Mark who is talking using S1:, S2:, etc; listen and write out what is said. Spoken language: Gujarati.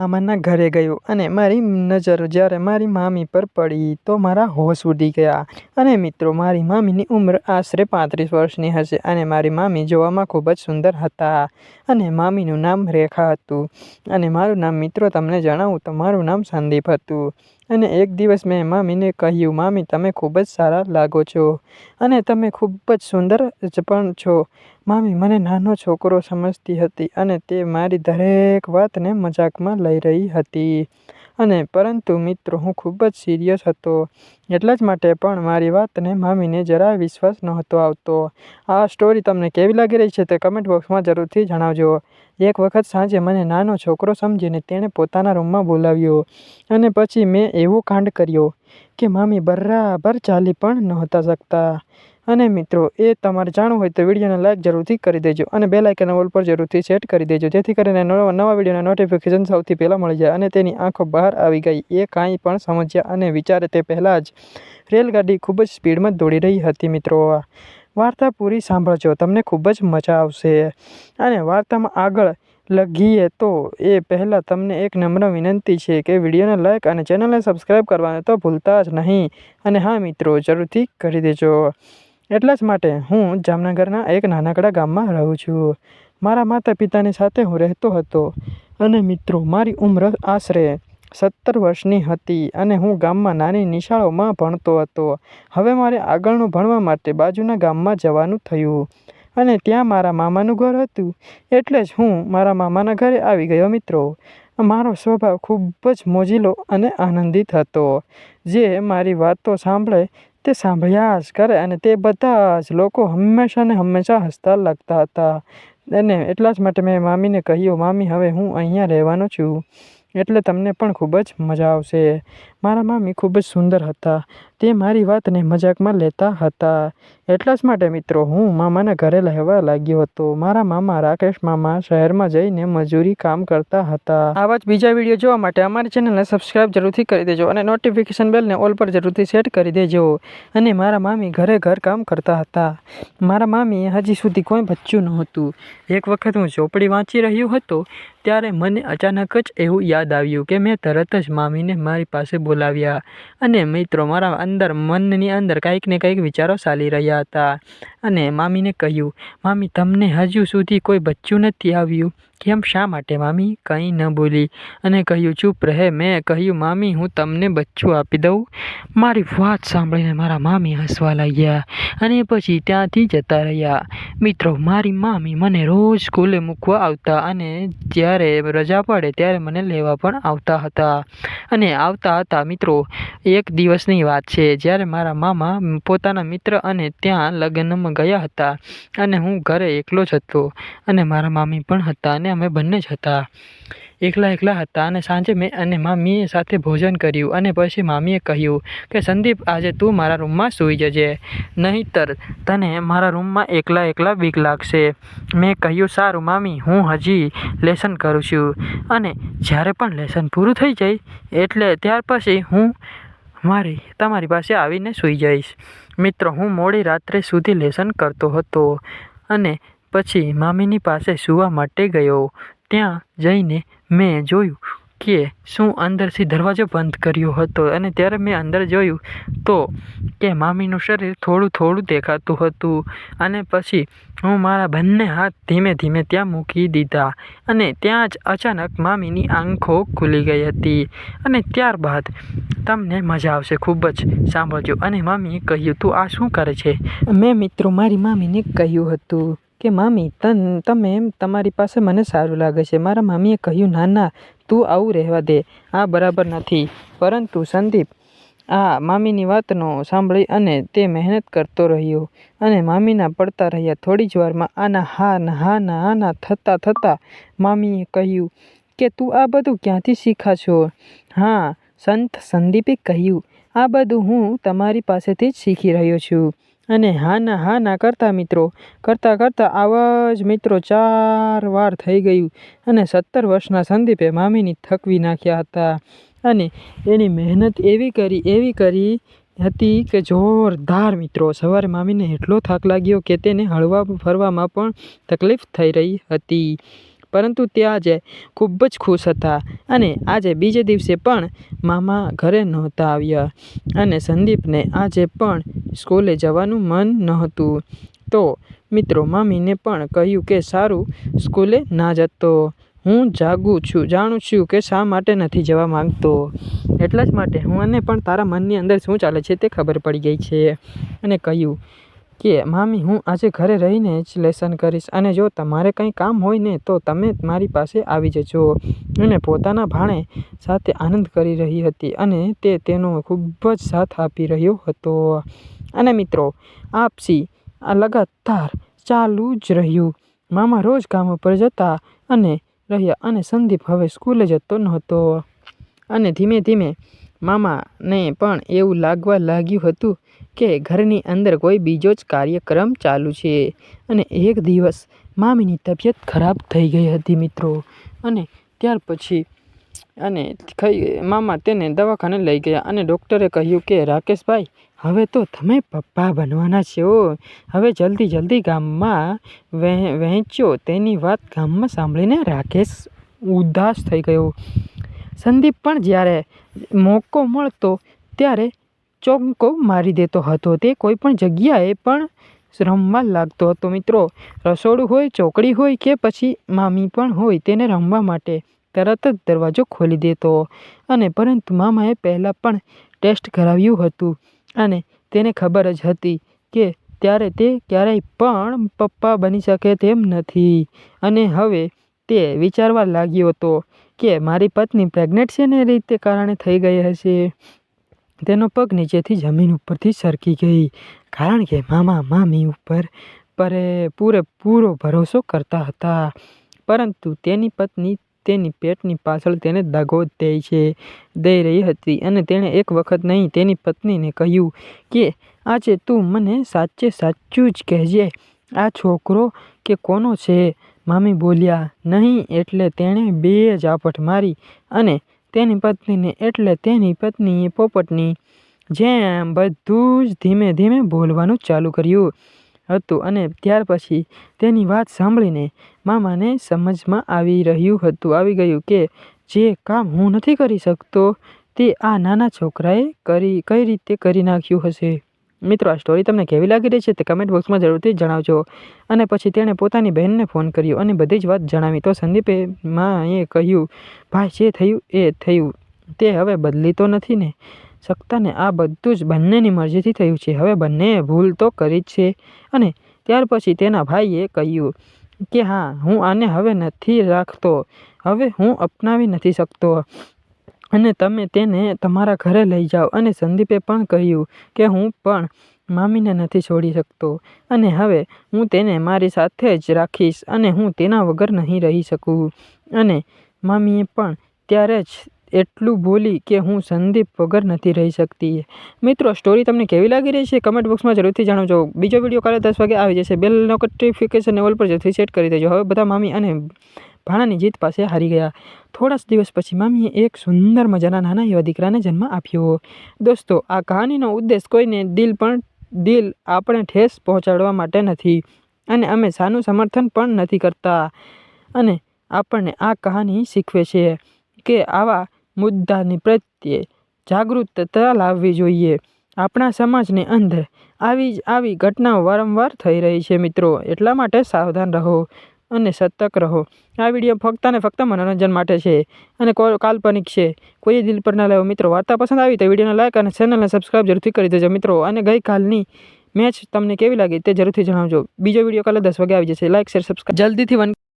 S1: મામાના ઘરે ગયો અને મારી નજર જ્યારે મારી મામી પર પડી તો મારા હોશ ઉડી ગયા. અને મિત્રો, મારી મામીની ઉંમર આશરે પાંત્રીસ વર્ષની હશે અને મારી મામી જોવામાં ખૂબ જ સુંદર હતા અને મામીનું નામ રેખા હતું. અને મારું નામ, મિત્રો, તમને જણાવું તો મારું નામ સંદીપ હતું. અને એક દિવસ મેં મામીને કહ્યું, મામી, તમે ખૂબ જ સારા લાગો છો અને તમે ખૂબ જ સુંદર જ પણ છો. મામી, મને નાનો છોકરો સમજતી હતી અને તે મારી દરેક વાતને મજાકમાં લઈ રહી હતી. અને પરંતુ મિત્રો, હું ખૂબ જ સિરિયસ હતો. એટલા જ માટે પણ મારી વાતને મામીને જરાય વિશ્વાસ નહોતો આવતો. આ સ્ટોરી તમને કેવી લાગી રહી છે તે કમેન્ટ બોક્સમાં જરૂરથી જણાવજો. એક વખત સાંજે મને નાનો છોકરો સમજીને તેણે પોતાના રૂમમાં બોલાવ્યો અને પછી મેં એવો કાંડ કર્યો કે મામી બરાબર ચાલી પણ નહોતા શકતા. અને મિત્રો, એ તમારે જાણવું હોય તો વિડીયોને લાઇક જરૂરથી કરી દેજો અને બે લાઇકન ઓલ પર જરૂરથી સેટ કરી દેજો, જેથી કરીને નવા નવા વિડીયોના નોટિફિકેશન સૌથી પહેલાં મળી જાય અને તેની આંખો બહાર આવી ગઈ. એ કાંઈ પણ સમજ્યા અને વિચારે તે પહેલાં જ રેલગાડી ખૂબ જ સ્પીડમાં દોડી રહી હતી મિત્રો. વાર્તા પૂરી સાંભળજો, તમને ખૂબ જ મજા આવશે. અને વાર્તામાં આગળ લગીએ તો એ પહેલાં તમને એક નમ્ર વિનંતી છે કે વિડીયોને લાઇક અને ચેનલને સબસ્ક્રાઈબ કરવાનું તો ભૂલતા જ નહીં. અને હા મિત્રો, જરૂરથી કરી દેજો. એટલા જ માટે હું જામનગરના એક નાનકડા ગામમાં રહું છું. મારા માતા પિતાની સાથે હું રહેતો હતો અને મિત્રો, મારી ઉંમર આશરે સત્તર વર્ષની હતી અને હું ગામમાં નાની નિશાળોમાં ભણતો હતો. હવે મારે આગળનું ભણવા માટે બાજુના ગામમાં જવાનું થયું અને ત્યાં મારા મામાનું ઘર હતું. એટલે જ હું મારા મામાના ઘરે આવી ગયો મિત્રો. મારો સ્વભાવ ખૂબ જ મોજીલો અને આનંદિત હતો, જે મારી વાતો સાંભળે તે સાંભળ્યા જ કરે અને તે બધા જ લોકો હંમેશા ને હંમેશા હસતા લાગતા હતા. અને એટલા જ માટે મેં મામીને કહ્યું, મામી, હવે હું અહીંયા રહેવાનો છું. એટલે તમને પણ ખૂબ જ મજા આવશે. મારા મામી ખૂબ જ સુંદર હતા. તે મારી વાતને મજાકમાં લેતા હતા. એટલા જ માટે મિત્રો, હું મામાના ઘરે રહેવા લાગ્યો હતો. મારા મામા રાકેશ મામા શહેરમાં જઈને મજૂરી કામ કરતા હતા. આવા જ બીજા વીડિયો જોવા માટે અમારી ચેનલને સબસ્ક્રાઈબ જરૂરથી કરી દેજો અને નોટિફિકેશન બેલને ઓલ પર જરૂરથી સેટ કરી દેજો. અને મારા મામી ઘરે ઘર કામ કરતા હતા. મારા મામીએ હજી સુધી કોઈ બચ્ચું નહોતું. એક વખત હું ચોપડી વાંચી રહ્યો હતો ત્યારે મને અચાનક જ એવું યાદ આવ્યું કે મેં તરત જ મામીને મારી પાસે બોલાવ્યા અને મિત્રો મારા અંદર મનની અંદર કંઈક ને કંઈક વિચારો ચાલી રહ્યા હતા. અને મામીને કહ્યું, મામી, તમને હજુ સુધી કોઈ બચ્ચું નથી આવ્યું? કેમ શા માટે, મામી? કંઈ ન બોલી અને કહ્યું, ચૂપ રહે, મેં કહ્યું, મામી, હું તમને બચ્ચું આપી દઉં. મારી વાત સાંભળીને મારા મામી હસવા લાગ્યા અને પછી ત્યાંથી જતા રહ્યા. મિત્રો, મારી મામી મને રોજ સ્કૂલે મૂકવા આવતા અને જ્યારે રજા પડે ત્યારે મને લેવા પણ આવતા હતા. અને આવતા હતા, મિત્રો, એક દિવસની વાત છે. જ્યારે મારા મામા પોતાના મિત્ર અને ત્યાં લગ્નમાં ગયા હતા અને હું ઘરે એકલો જ હતો અને મારા મામી પણ હતા અને અમે બંને જ હતા. એકલા એકલા હતા અને સાંજે મેં અને મામીએ સાથે ભોજન કર્યું અને પછી મામીએ કહ્યું કે, સંદીપ, આજે તું મારા રૂમમાં સૂઈ જજે. નહીંતર તને મારા રૂમમાં એકલા એકલા બીક લાગશે. મેં કહ્યું, સારું મામી, હું હજી લેસન કરું છું. અને જ્યારે પણ લેસન પૂરું થઈ જાય, એટલે ત્યાર પછી હું મારી, તમારી પાસે આવીને સૂઈ જઈશ. મિત્રો, હું મોડી રાત્રે સુધી લેસન કરતો હતો અને પછી મામીની પાસે સૂવા માટે ગયો. ત્યાં જઈને મેં જોયું કે શું અંદરથી દરવાજો બંધ કર્યો હતો અને ત્યારે મેં અંદર જોયું તો કે મામીનું શરીર થોડું થોડું દેખાતું હતું અને પછી હું મારા બંને હાથ ધીમે ધીમે ત્યાં મૂકી દીધા અને ત્યાં જ અચાનક મામીની આંખો ખુલી ગઈ હતી અને ત્યારબાદ તમને મજા આવશે, ખૂબ જ સાંભળજો. અને મામીએ કહ્યું, તું આ શું કરે છે? મેં મિત્રો, મારી મામીને કહ્યું હતું કે, મામી, તન, તમે એમ તમારી પાસે મને સારું લાગે છે. મારા મામીએ કહ્યું, ના ના, તું આવું રહેવા દે. આ બરાબર નથી. પરંતુ સંદીપ આ મામીની વાતનો સાંભળી અને તે મહેનત કરતો રહ્યો અને મામીના પડતા રહ્યા થોડી જ વારમાં આના હા, ના હા ના હા, ના થતાં થતાં મામીએ કહ્યું કે, તું આ બધું ક્યાંથી શીખા છો? હા, સંત સંદીપે કહ્યું, આ બધું હું તમારી પાસેથી જ શીખી રહ્યો છું. અને હા ના હા ના કરતા મિત્રો. કરતાં કરતાં આવા જ મિત્રો ચાર વાર થઈ ગયું અને સત્તર વર્ષના સંદીપે મામીની થકવી નાખ્યા હતા. અને એની મહેનત એવી કરી એવી કરી હતી કે જોરદાર મિત્રો, સવારે મામીને એટલો થાક લાગ્યો કે તેને હળવા ફરવામાં પણ તકલીફ થઈ રહી હતી. પરંતુ તે આજે ખૂબ જ ખુશ હતા અને આજે બીજે દિવસે પણ મામા ઘરે નહોતા આવ્યા અને સંદીપને આજે પણ સ્કૂલે જવાનું મન નહોતું. તો મિત્રો, મામીને પણ કહ્યું કે સારું સ્કૂલે ના જતો. હું જાગું છું, જાણું છું કે શા માટે નથી જવા માંગતો. એટલા જ માટે હું અને પણ તારા મનની અંદર શું ચાલે છે તે ખબર પડી ગઈ છે. અને કહ્યું કે, મામી, હું આજે ઘરે રહીને જ લેસન કરીશ અને જો તમારે કંઈ કામ હોય ને, તો તમે મારી પાસે આવી જજો. અને પોતાના ભાણે સાથે આનંદ કરી રહી હતી અને તે તેનો ખૂબ જ સાથ આપી રહ્યો હતો. અને મિત્રો, આપસી આ લગાતાર ચાલુ જ રહ્યું. મામા રોજ કામ ઉપર જતા અને રહ્યા અને સંદીપ હવે સ્કૂલે જતો નહોતો. અને ધીમે ધીમે મામાને પણ એવું લાગવા લાગ્યું હતું કે ઘરની અંદર કોઈ બીજો જ કાર્યક્રમ ચાલુ છે. અને એક દિવસ મામીની તબિયત ખરાબ થઈ ગઈ હતી મિત્રો. અને ત્યાર પછી, અને ખઈ મામા તેને દવાખાને લઈ ગયા અને ડૉક્ટરે કહ્યું કે, રાકેશભાઈ, હવે તો તમે પપ્પા બનવાના છો. હવે જલ્દી જલ્દી ગામમાં વહે, વહેંચ્યો. તેની વાત ગામમાં સાંભળીને રાકેશ ઉદાસ થઈ ગયો. સંદીપ પણ જ્યારે મોકો મળતો ત્યારે ચોંકો મારી દેતો હતો. તે કોઈ પણ જગ્યાએ પણ રમવા લાગતો હતો. મિત્રો, રસોડું હોય, ચોકડી હોય કે પછી મામી પણ હોય, તેને રમવા માટે તરત જ દરવાજો ખોલી દેતો. અને પરંતુ મામાએ પહેલાં પણ ટેસ્ટ કરાવ્યું હતું અને તેને ખબર જ હતી કે ત્યારે તે ક્યારેય પણ પપ્પા બની શકે તેમ નથી. અને હવે તે વિચારવા લાગ્યો હતો કે મારી પત્ની પ્રેગ્નેન્ટ છે ને રીતે કારણે થઈ ગઈ હશે. તેનો પગ નીચેથી જમીન ઉપરથી સરકી ગઈ. કારણ કે મામા મામી ઉપર પરે પૂરેપૂરો ભરોસો કરતા હતા. પરંતુ તેની પત્ની તેની પેટની પાછળ તેને દગો દે છે દઈ રહી હતી અને તેણે એક વખત નહીં તેની પત્નીને કહ્યું કે, આજે તું મને સાચે સાચું જ કહેજે. આ છોકરો કે કોનો છે? મામી બોલ્યા, નહીં, એટલે તેણે બે ઝાપટ મારી અને તેની પત્નીને એટલે તેની પત્નીએ પોપટની જેમ બધું જ ધીમે ધીમે બોલવાનું ચાલુ કર્યું હતું અને ત્યાર પછી તેની વાત સાંભળીને મામાને સમજમાં આવી રહ્યું હતું, આવી ગયું કે જે કામ હું નથી કરી શકતો તે આ નાના છોકરાએ કરી, કઈ રીતે કરી નાખ્યું હશે? મિત્રો, આ સ્ટોરી તમને કેવી લાગી રહી છે તે કમેન્ટ બોક્સમાં જરૂરથી જણાવજો. અને પછી તેણે પોતાની બહેનને ફોન કર્યો અને બધી જ વાત જણાવી. તો સંદીપે માએ કહ્યું, ભાઈ, જે થયું એ થયું. તે હવે બદલી તો નથી ને? શકતા આ બધું જ બંનેની મરજીથી થયું છે. હવે બંનેએ ભૂલ તો કરી જ છે. અને ત્યાર પછી તેના ભાઈએ કહ્યું કે, હા, હું આને હવે નથી રાખતો. હવે હું અપનાવી નથી શકતો. અને તમે તેને તમારા ઘરે લઈ જાઓ. અને સંદીપે પણ કહ્યું કે, હું પણ મામીને નથી છોડી શકતો. અને હવે હું તેને મારી સાથે જ રાખીશ અને હું તેના વગર નહીં રહી શકું. અને મામીએ પણ ત્યારે જ એટલું બોલી કે, હું સંદીપ વગર નથી રહી શકતી. મિત્રો સ્ટોરી તમને કેવી લાગી રહી છે? કમેન્ટ બોક્સમાં જરૂરથી જણાવજો. બીજો વીડિયો કાલે દસ વાગે આવી જશે. બેલ નોટિફિકેશન ઓલ પર જરૂરથી સેટ કરી દેજો. હવે બધા મામી અને ભાણાની જીત પાસે હારી ગયા. થોડા દિવસ પછી મામીએ એક સુંદર મજાના નાના એવા દીકરાને જન્મ આપ્યો. દોસ્તો, આ કહાનીનો ઉદ્દેશ કોઈને દિલ પણ, દિલ આપણે ઠેસ પહોંચાડવા માટે નથી અને અમે સાનું સમર્થન પણ નથી કરતા. અને આપણને આ કહાની શીખવે છે કે આવા મુદ્દાની પ્રત્યે જાગૃતતા લાવવી જોઈએ. આપણા સમાજની અંદર આવી જ આવી ઘટનાઓ વારંવાર થઈ રહી છે મિત્રો. એટલા માટે સાવધાન રહો. અને સતર્ક રહો. આ વીડિયો ફક્ત અને ફક્ત મનોરંજન માટે છે અને કાલ્પનિક છે. કોઈ દિલ પર ના લેવો મિત્રો, વાર્તા પસંદ આવી તો વિડીયોને લાઈક અને ચેનલને સબસ્ક્રાઈબ જરૂરથી કરી દેજો મિત્રો. અને ગઈકાલની મેચ તમને કેવી લાગી તે જરૂરથી જણાવજો. બીજો વીડિયો કાલે દસ વાગે આવી જશે. લાઈક, શેર સબસ્ક્રાઈબ જલ્દીથી વન